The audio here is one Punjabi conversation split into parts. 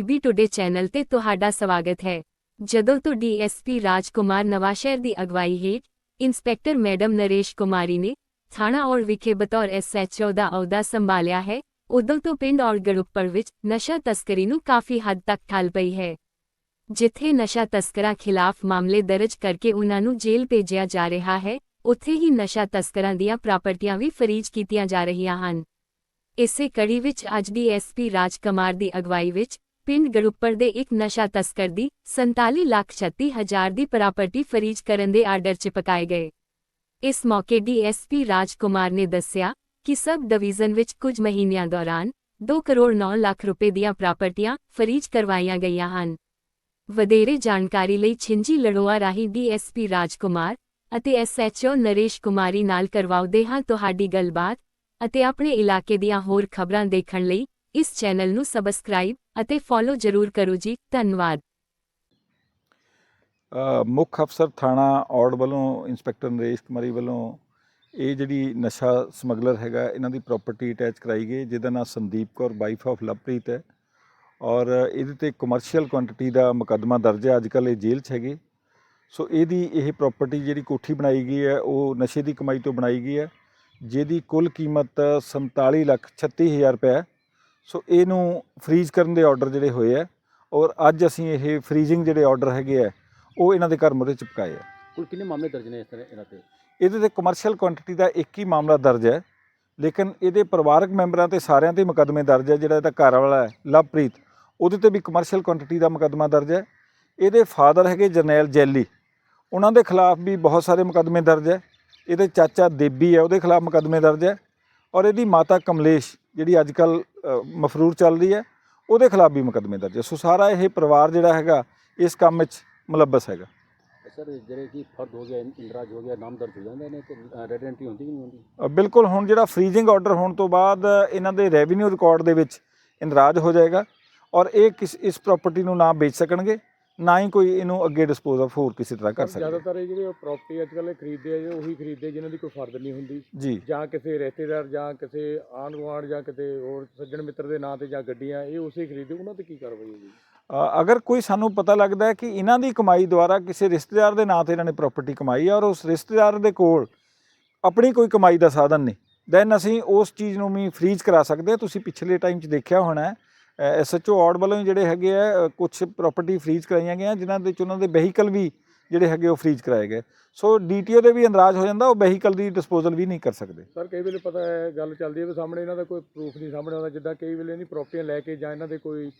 ਪੀਬੀ ਟੁਡੇ ਚੈਨਲ ਤੇ ਤੁਹਾਡਾ ਸਵਾਗਤ ਹੈ। ਜਦੋਂ ਤੋਂ ਡੀਐਸਪੀ ਰਾਜਕੁਮਾਰ ਨਵਾਸ਼ਹਿਰ ਦੀ ਅਗਵਾਈ ਹੇਠ ਇੰਸਪੈਕਟਰ ਮੈਡਮ ਨਰੇਸ਼ ਕੁਮਾਰੀ ਨੇ ਥਾਣਾ ਔਰ ਵਿਖੇ ਬਤੌਰ ਐਸਐਚਓ ਦਾ ਅਹੁਦਾ ਸੰਭਾਲਿਆ ਹੈ, ਉਦੋਂ ਤੋਂ ਪਿੰਡ ਔਰ ਗੜੁੱਪੜ ਵਿੱਚ ਨਸ਼ਾ ਤਸਕਰੀ ਨੂੰ ਕਾਫੀ ਹੱਦ ਤੱਕ ਠੱਲ ਪਈ ਹੈ। ਜਿੱਥੇ ਨਸ਼ਾ ਤਸਕਰਾਂ ਖਿਲਾਫ ਮਾਮਲੇ ਦਰਜ ਕਰਕੇ ਉਨ੍ਹਾਂ ਨੂੰ ਜੇਲ੍ਹ ਭੇਜਿਆ ਜਾ ਰਿਹਾ ਹੈ, ਉੱਥੇ ਹੀ ਨਸ਼ਾ ਤਸਕਰਾਂ ਦੀਆਂ ਪ੍ਰਾਪਰਟੀਆਂ ਵੀ ਫਰੀਜ਼ ਕੀਤੀਆਂ ਜਾ ਰਹੀਆਂ ਹਨ। ਇਸੇ ਕੜੀ ਵਿੱਚ ਅੱਜ ਦੀ ਐਸਪੀ ਰਾਜਕੁਮਾਰ ਦੀ ਅਗਵਾਈ ਵਿੱਚ ਪਿੰਡ ਗੜੁੱਪਰ ਦੇ ਇੱਕ ਨਸ਼ਾ ਤਸਕਰ ਦੀ 47 ਲੱਖ 36 ਹਜ਼ਾਰ ਦੀ ਪ੍ਰਾਪਰਟੀ ਫਰੀਜ਼ ਕਰਨ ਦੇ ਆਰਡਰ ਪਕਾਏ ਗਏ। ਇਸ ਮੌਕੇ ਡੀਐਸਪੀ ਰਾਜਕੁਮਾਰ ਨੇ ਦੱਸਿਆ ਕਿ ਸਬ ਡਿਵੀਜ਼ਨ ਵਿੱਚ ਕੁਝ ਮਹੀਨਿਆਂ ਦੌਰਾਨ 2 ਕਰੋੜ 9 ਲੱਖ ਰੁਪਏ ਦੀਆਂ ਪ੍ਰਾਪਰਟੀਆਂ ਫਰੀਜ਼ ਕਰਵਾਈਆਂ ਗਈਆਂ ਹਨ। ਵਧੇਰੇ ਜਾਣਕਾਰੀ ਲਈ ਛਿੰਜੀ ਲੜੋਆ ਰਾਹੀਂ ਡੀਐਸਪੀ ਰਾਜਕੁਮਾਰ ਅਤੇ ਐਸਐਚਓ ਨਰੇਸ਼ ਕੁਮਾਰੀ ਨਾਲ ਕਰਵਾਉਂਦੇ ਹਾਂ ਤੁਹਾਡੀ ਗੱਲਬਾਤ ਅਤੇ ਆਪਣੇ ਇਲਾਕੇ ਦੀਆਂ ਹੋਰ ਖਬਰਾਂ ਦੇਖਣ ਲਈ ਇਸ ਚੈਨਲ ਨੂੰ ਸਬਸਕ੍ਰਾਈਬ ਅਤੇ ਫੋਲੋ ਜ਼ਰੂਰ ਕਰੋ ਜੀ, ਧੰਨਵਾਦ। ਮੁੱਖ ਅਫਸਰ ਥਾਣਾ ਔੜ ਵੱਲੋਂ, ਇੰਸਪੈਕਟਰ ਨਰੇਸ਼ ਕੁਮਾਰੀ ਵੱਲੋਂ ਇਹ ਜਿਹੜੀ ਨਸ਼ਾ ਸਮਗਲਰ ਹੈਗਾ, ਇਹਨਾਂ ਦੀ ਪ੍ਰਾਪਰਟੀ ਅਟੈਚ ਕਰਾਈ ਗਈ, ਜਿਹਦਾ ਨਾਮ ਸੰਦੀਪ ਕੌਰ ਵਾਈਫ ਆਫ ਲਵਪ੍ਰੀਤ ਹੈ। ਔਰ ਇਹਦੇ ਤੇ ਕਮਰਸ਼ੀਅਲ ਕੁਆਂਟੀਟੀ ਦਾ ਮੁਕੱਦਮਾ ਦਰਜ ਹੈ ਅੱਜਕੱਲ ਇਹ ਜੇਲ੍ਹ 'ਚ ਹੈਗੇ। ਸੋ ਇਹਦੀ ਇਹ ਪ੍ਰਾਪਰਟੀ ਜਿਹੜੀ ਕੋਠੀ ਬਣਾਈ ਗਈ ਹੈ, ਉਹ ਨਸ਼ੇ ਦੀ ਕਮਾਈ ਤੋਂ ਬਣਾਈ ਗਈ ਹੈ, ਜਿਹਦੀ ਕੁੱਲ ਕੀਮਤ 47 ਲੱਖ 36 ਹਜ਼ਾਰ ਰੁਪਏ ਹੈ। ਸੋ ਇਹਨੂੰ ਫ੍ਰੀਜ਼ ਕਰਨ ਦੇ ਆਰਡਰ ਜਿਹੜੇ ਹੋਏ ਆ ਔਰ ਅੱਜ ਅਸੀਂ ਇਹ ਫ੍ਰੀਜ਼ਿੰਗ ਜਿਹੜੇ ਆਰਡਰ ਹੈਗੇ ਆ ਉਹ ਇਹਨਾਂ ਦੇ ਘਰ ਮੁਰੇ ਚਿਪਕਾਏ ਆ। ਕੁੱਲ ਕਿੰਨੇ ਮਾਮਲੇ ਦਰਜ ਨੇ ਇਸ ਤਰ੍ਹਾਂ ਇਹਨਾਂ ਤੇ? ਇਹਦੇ ਤੇ ਕਮਰਸ਼ੀਅਲ ਕੁਆਂਟੀਟੀ ਦਾ ਇੱਕ ਹੀ ਮਾਮਲਾ ਦਰਜ ਹੈ ਲੇਕਿਨ ਇਹਦੇ ਪਰਿਵਾਰਕ ਮੈਂਬਰਾਂ ਤੇ ਸਾਰਿਆਂ ਤੇ ਮੁਕੱਦਮੇ ਦਰਜ ਹੈ ਜਿਹੜਾ ਇਹਦਾ ਘਰ ਵਾਲਾ ਹੈ ਲਵਪ੍ਰੀਤ। ਉਹਦੇ ਤੇ ਵੀ ਕਮਰਸ਼ੀਅਲ ਕੁਆਂਟੀਟੀ ਦਾ ਮੁਕੱਦਮਾ ਦਰਜ ਹੈ। ਇਹਦੇ ਫਾਦਰ ਹੈਗੇ ਜਰਨੈਲ ਜੈਲੀ। ਉਹਨਾਂ ਦੇ ਖਿਲਾਫ ਵੀ ਬਹੁਤ ਸਾਰੇ ਮੁਕੱਦਮੇ ਦਰਜ ਹੈ। ਇਹਦੇ ਚਾਚਾ ਦੇਬੀ ਹੈ ਉਹਦੇ ਖਿਲਾਫ ਮੁਕੱਦਮੇ ਦਰਜ ਹੈ। ਔਰ ਇਹਦੀ ਮਾਤਾ ਕਮਲੇਸ਼ ਜਿਹੜੀ ਅੱਜ ਕੱਲ ਮਫਰੂਰ ਚੱਲ ਰਹੀ ਹੈ ਉਹਦੇ ਖਿਲਾਫ ਵੀ ਮੁਕੱਦਮੇ ਦਰਜ ਹੈ। ਸੋ ਸਾਰਾ ਇਹ ਪਰਿਵਾਰ ਜਿਹੜਾ ਹੈਗਾ ਇਸ ਕੰਮ ਵਿੱਚ ਮੁਲੱਬਸ ਹੈਗਾ। ਸਰ ਜਿਹੜੇ ਕਿ ਫਰਦ ਹੋ ਗਿਆ ਇੰਦਰਾਜ ਹੋ ਗਿਆ ਨਾਮ ਦਰਜ ਹੋ ਜਾਂਦੇ ਨੇ ਤੇ ਰੈਡ ਐਂਟਰੀ ਹੁੰਦੀ ਕਿ ਨਹੀਂ ਹੁੰਦੀ? ਬਿਲਕੁਲ ਹੁਣ ਜਿਹੜਾ ਫ੍ਰੀਜ਼ਿੰਗ ਆਰਡਰ ਹੋਣ ਤੋਂ ਬਾਅਦ ਇਹਨਾਂ ਦੇ ਰੈਵਨਿਊ ਰਿਕਾਰਡ ਦੇ ਵਿੱਚ ਇੰਦਰਾਜ ਹੋ ਜਾਏਗਾ ਔਰ ਇਹ ਕਿਸ ਇਸ ਪ੍ਰਾਪਰਟੀ ਨੂੰ ਨਾ ਵੇਚ ਸਕਣਗੇ। ਨਾ ਹੀ ਕੋਈ ਇਹਨੂੰ ਅੱਗੇ ਡਿਸਪੋਜ਼ ਆਫ ਹੋਰ ਕਿਸੇ ਤਰ੍ਹਾਂ ਕਰ ਸਕਦਾ। ਜ਼ਿਆਦਾਤਰ ਇਹ ਜਿਹੜੇ ਪ੍ਰਾਪਰਟੀ ਅੱਜ ਕੱਲ੍ਹ ਖਰੀਦਦੇ ਆ ਉਹੀ ਖਰੀਦਦੇ ਜਿਨ੍ਹਾਂ ਦੀ ਕੋਈ ਫਰਦ ਨਹੀਂ ਹੁੰਦੀ। ਜੀ। ਜਾਂ ਕਿਸੇ ਰਿਸ਼ਤੇਦਾਰ ਜਾਂ ਕਿਸੇ ਆਂਢ ਗੁਆਂਢ ਜਾਂ ਕਿਤੇ ਹੋਰ ਸੱਜਣ ਮਿੱਤਰ ਦੇ ਨਾਂ ਤੇ ਜਾਂ ਗੱਡੀਆਂ ਇਹ ਉਸੇ ਖਰੀਦਦੇ ਉਹਨਾਂ ਤੇ ਕੀ ਕਾਰਵਾਈ ਅ, ਅਗਰ ਕੋਈ ਸਾਨੂੰ ਪਤਾ ਲੱਗਦਾ ਹੈ ਕਿ ਇਹਨਾਂ ਦੀ ਕਮਾਈ ਦੁਆਰਾ ਕਿਸੇ ਰਿਸ਼ਤੇਦਾਰ ਦੇ ਨਾਂ ਤੇ ਇਹਨਾਂ ਨੇ ਪ੍ਰਾਪਰਟੀ ਕਮਾਈ ਹੈ ਔਰ ਉਸ ਰਿਸ਼ਤੇਦਾਰ ਦੇ ਕੋਲ ਆਪਣੀ ਕੋਈ ਕਮਾਈ ਦਾ ਸਾਧਨ ਨਹੀਂ ਦੈਨ ਅਸੀਂ ਉਸ ਚੀਜ਼ ਨੂੰ ਵੀ ਫ੍ਰੀਜ਼ ਕਰਾ ਸਕਦੇ ਹਾਂ। ਤੁਸੀਂ ਪਿਛਲੇ ਟਾਈਮ 'ਚ ਦੇਖਿਆ ਹੋਣਾ ਹੈ ਐਸਐਚਓ ਆਰਡ ਵੱਲੋਂ ਜਿਹੜੇ ਹੈਗੇ ਆ ਕੁਝ ਪ੍ਰਾਪਰਟੀ ਫ੍ਰੀਜ਼ ਕਰਾਈਆਂ ਗਈਆਂ ਜਿਨ੍ਹਾਂ ਦੇ ਵਿੱਚ ਉਹਨਾਂ ਦੇ ਵਹੀਕਲ ਵੀ ਜਿਹੜੇ ਹੈਗੇ ਉਹ ਫ੍ਰੀਜ਼ ਕਰਾਏ ਗਏ। ਸੋ ਡੀਟੀਓ ਦੇ ਵੀ ਅੰਦਰਾਜ ਹੋ ਜਾਂਦਾ ਉਹ ਵਹੀਕਲ ਦੀ ਡਿਸਪੋਜ਼ਲ ਵੀ ਨਹੀਂ ਕਰ ਸਕਦੇ। ਸਰ ਕਈ ਵੇਲੇ ਪਤਾ ਹੈ ਗੱਲ ਚੱਲਦੀ ਹੈ ਵੀ ਸਾਹਮਣੇ ਇਹਨਾਂ ਦਾ ਕੋਈ ਪ੍ਰੂਫ ਨਹੀਂ ਸਾਹਮਣੇ ਆਉਂਦਾ ਜਿੱਦਾਂ ਕਈ ਵੇਲੇ ਨਹੀਂ ਪ੍ਰਾਪਰਟੀਆਂ ਲੈ ਕੇ ਜਾਂ ਇਹਨਾਂ ਦੇ ਕੋਈ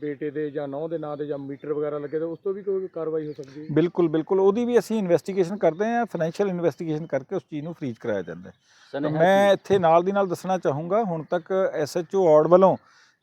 ਬੇਟੇ ਦੇ ਜਾਂ ਨੌਂ ਦੇ ਨਾਂ ਤੇ ਜਾਂ ਮੀਟਰ ਵਗੈਰਾ ਲੱਗੇ ਤਾਂ ਉਸ ਤੋਂ ਵੀ ਕੋਈ ਕਾਰਵਾਈ ਹੋ ਸਕਦੀ ਹੈ? ਬਿਲਕੁਲ ਬਿਲਕੁਲ। ਉਹਦੀ ਵੀ ਅਸੀਂ ਇਨਵੈਸਟੀਗੇਸ਼ਨ ਕਰਦੇ ਹਾਂ ਫਾਈਨੈਂਸ਼ੀਅਲ ਇਨਵੈਸਟੀਗੇਸ਼ਨ ਕਰਕੇ ਉਸ ਚੀਜ਼ ਨੂੰ ਫ੍ਰੀਜ਼ ਕਰਾਇਆ ਜਾਂਦਾ ਹੈ। ਮੈਂ ਇੱਥੇ ਨਾਲ ਦੀ ਨਾਲ ਦੱਸਣਾ ਚਾਹੂੰਗਾ ਹੁਣ ਤੱਕ ਐਸਐਚਓ ਆਰਡ ਵੱਲੋਂ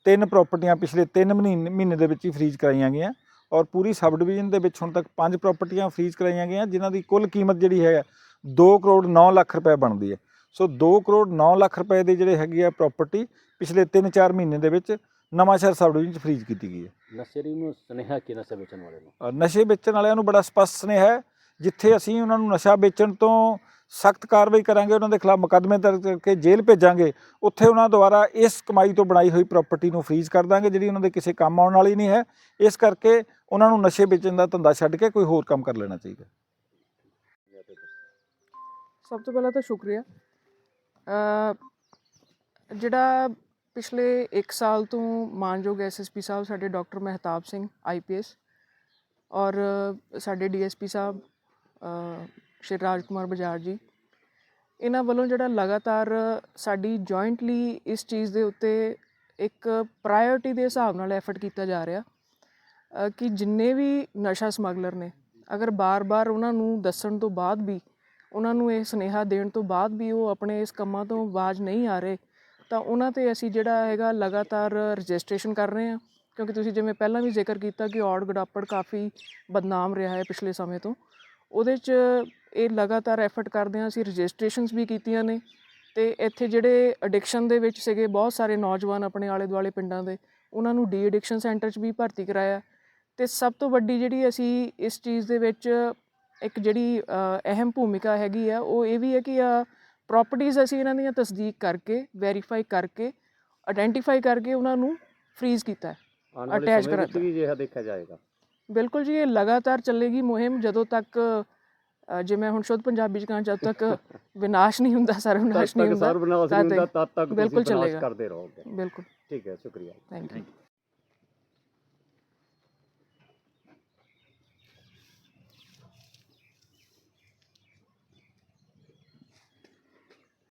ਤਿੰਨ ਪ੍ਰਾਪਰਟੀਆਂ ਪਿਛਲੇ 3 ਮਹੀਨੇ ਮਹੀਨੇ ਦੇ ਵਿੱਚ ਹੀ ਫ੍ਰੀਜ਼ ਕਰਾਈਆਂ ਗਈਆਂ ਔਰ ਪੂਰੀ ਸਬ ਡਿਵੀਜ਼ਨ ਦੇ ਵਿੱਚ ਹੁਣ ਤੱਕ ਪੰਜ ਪ੍ਰਾਪਰਟੀਆਂ ਫ੍ਰੀਜ਼ ਕਰਾਈਆਂ ਗਈਆਂ ਜਿਨ੍ਹਾਂ ਦੀ ਕੁੱਲ ਕੀਮਤ ਜਿਹੜੀ ਹੈ 2 ਕਰੋੜ 9 ਲੱਖ ਰੁਪਏ ਬਣਦੀ ਹੈ। ਸੋ 2 ਕਰੋੜ 9 ਲੱਖ ਰੁਪਏ ਦੇ ਜਿਹੜੇ ਹੈਗੀ ਆ ਪ੍ਰਾਪਰਟੀ ਪਿਛਲੇ 3-4 ਮਹੀਨੇ ਦੇ ਵਿੱਚ ਨਵਾਂਸ਼ਹਿਰ ਸਬ ਡਿਵੀਜ਼ਨ 'ਚ ਫ੍ਰੀਜ਼ ਕੀਤੀ ਗਈ ਹੈ। ਨਸ਼ੇਰੀ ਨੂੰ ਸਨੇਹਾ ਕੀ ਨਸ਼ਾ ਵੇਚਣ ਵਾਲੇ ਨੂੰ? ਨਸ਼ੇ ਵੇਚਣ ਵਾਲਿਆਂ ਨੂੰ ਬੜਾ ਸਪਸ਼ਟ ਸੁਨੇਹਾ ਹੈ ਜਿੱਥੇ ਅਸੀਂ ਉਹਨਾਂ ਨੂੰ ਨਸ਼ਾ ਵੇਚਣ ਤੋਂ ਸਖਤ ਕਾਰਵਾਈ ਕਰਾਂਗੇ, ਉਹਨਾਂ ਦੇ ਖਿਲਾਫ ਮੁਕੱਦਮੇ ਦਰਜ ਕਰਕੇ ਜੇਲ੍ਹ ਭੇਜਾਂਗੇ, ਉੱਥੇ ਉਹਨਾਂ ਦੁਆਰਾ ਇਸ ਕਮਾਈ ਤੋਂ ਬਣਾਈ ਹੋਈ ਪ੍ਰਾਪਰਟੀ ਨੂੰ ਫ੍ਰੀਜ਼ ਕਰ ਦਾਂਗੇ, ਜਿਹੜੀ ਉਹਨਾਂ ਦੇ ਕਿਸੇ ਕੰਮ ਆਉਣ ਵਾਲੀ ਨਹੀਂ ਹੈ। ਇਸ ਕਰਕੇ ਉਹਨਾਂ ਨੂੰ ਨਸ਼ੇ ਵੇਚਣ ਦਾ ਧੰਦਾ ਛੱਡ ਕੇ ਕੋਈ ਹੋਰ ਕੰਮ ਕਰ ਲੈਣਾ ਚਾਹੀਦਾ। ਸਭ ਤੋਂ ਪਹਿਲਾਂ ਤਾਂ ਸ਼ੁਕਰੀਆ। ਜਿਹੜਾ ਪਿਛਲੇ 1 ਸਾਲ ਤੋਂ ਮਾਨਯੋਗ ਐਸਐਸਪੀ ਸਾਹਿਬ ਸਾਡੇ ਡਾਕਟਰ ਮਹਿਤਾਬ ਸਿੰਘ ਆਈਪੀਐਸ ਔਰ ਸਾਡੇ ਡੀਐਸਪੀ ਸਾਹਿਬ ਸ਼੍ਰੀ ਰਾਜ ਕੁਮਾਰ ਬਜਾਜ ਜੀ। ਇਹਨਾਂ ਵੱਲੋਂ ਜਿਹੜਾ ਲਗਾਤਾਰ ਸਾਡੀ ਜੁਆਇੰਟਲੀ ਇਸ ਚੀਜ਼ ਦੇ ਉੱਤੇ ਇੱਕ ਪ੍ਰਾਇੋਰਟੀ ਦੇ ਹਿਸਾਬ ਨਾਲ ਐਫਰਟ ਕੀਤਾ ਜਾ ਰਿਹਾ ਕਿ ਜਿੰਨੇ ਵੀ ਨਸ਼ਾ ਸਮਗਲਰ ਨੇ, ਅਗਰ ਬਾਰ-ਬਾਰ ਉਹਨਾਂ ਨੂੰ ਦੱਸਣ ਤੋਂ ਬਾਅਦ ਵੀ, ਉਹਨਾਂ ਨੂੰ ਇਹ ਸੁਨੇਹਾ ਦੇਣ ਤੋਂ ਬਾਅਦ ਵੀ ਉਹ ਆਪਣੇ ਇਸ ਕੰਮਾਂ ਤੋਂ ਬਾਜ ਨਹੀਂ ਆ ਰਹੇ, ਤਾਂ ਉਹਨਾਂ ਤੇ ਅਸੀਂ ਜਿਹੜਾ ਹੈਗਾ ਲਗਾਤਾਰ ਰਜਿਸਟ੍ਰੇਸ਼ਨ ਕਰ ਰਹੇ ਹਾਂ। ਕਿਉਂਕਿ ਤੁਸੀਂ ਜਿਵੇਂ ਪਹਿਲਾਂ ਵੀ ਜ਼ਿਕਰ ਕੀਤਾ ਕਿ ਔੜ ਗੜਾਪੜ ਕਾਫੀ ਬਦਨਾਮ ਰਿਹਾ ਹੈ ਪਿਛਲੇ ਸਮੇਂ ਤੋਂ, ਉਹਦੇ 'ਚ ਇਹ ਲਗਾਤਾਰ ਐਫਰਟ ਕਰਦੇ ਹਾਂ ਅਸੀਂ ਰਜਿਸਟ੍ਰੇਸ਼ਨਸ ਵੀ ਕੀਤੀਆਂ ਨੇ ਤੇ ਇੱਥੇ ਜਿਹੜੇ ਐਡਿਕਸ਼ਨ ਦੇ ਵਿੱਚ ਸੀਗੇ ਬਹੁਤ ਸਾਰੇ ਨੌਜਵਾਨ ਆਪਣੇ ਆਲੇ ਦੁਆਲੇ ਪਿੰਡਾਂ ਦੇ ਉਹਨਾਂ ਨੂੰ ਡੀ ਐਡਿਕਸ਼ਨ ਸੈਂਟਰ 'ਚ ਵੀ ਭਰਤੀ ਕਰਾਇਆ ਤੇ ਸਭ ਤੋਂ ਵੱਡੀ ਜਿਹੜੀ ਅਸੀਂ ਇਸ ਚੀਜ਼ ਦੇ ਵਿੱਚ ਇੱਕ ਜਿਹੜੀ ਅਹਿਮ ਭੂਮਿਕਾ ਹੈਗੀ ਆ ਉਹ ਇਹ ਵੀ ਹੈ ਕਿ ਆ ਪ੍ਰਾਪਰਟੀਆਂ ਅਸੀਂ ਇਹਨਾਂ ਦੀਆਂ ਤਸਦੀਕ ਕਰਕੇ ਵੈਰੀਫਾਈ ਕਰਕੇ ਆਇਡੈਂਟੀਫਾਈ ਕਰਕੇ ਉਹਨਾਂ ਨੂੰ ਫ੍ਰੀਜ਼ ਕੀਤਾ ਵਿੱਚ ਕਰਾਤਾ। ਵੀ ਅਜਿਹਾ ਦੇਖਿਆ ਜਾਏਗਾ ਬਿਲਕੁਲ ਜੀ ਇਹ ਲਗਾਤਾਰ ਚੱਲੇਗੀ ਮੁਹਿੰਮ ਜਦੋਂ ਤੱਕ ਜੇ ਮੈਂ ਹੁਣ ਸ਼ੁੱਧ ਪੰਜਾਬੀ ਚ ਕਹਾਂ ਜਦ ਤੱਕ ਵਿਨਾਸ਼ ਨਹੀਂ ਹੁੰਦਾ ਸਰਵਨਾਸ਼ ਨਹੀਂ ਹੁੰਦਾ ਤਦ ਤੱਕ- ਤਦ ਤੱਕ ਬਿਲਕੁਲ ਚੱਲੇਗਾ। ਕਰਦੇ ਰਹੋਗੇ। ਬਿਲਕੁਲ। ਠੀਕ ਹੈ ਸ਼ੁਕਰੀਆ। Thank you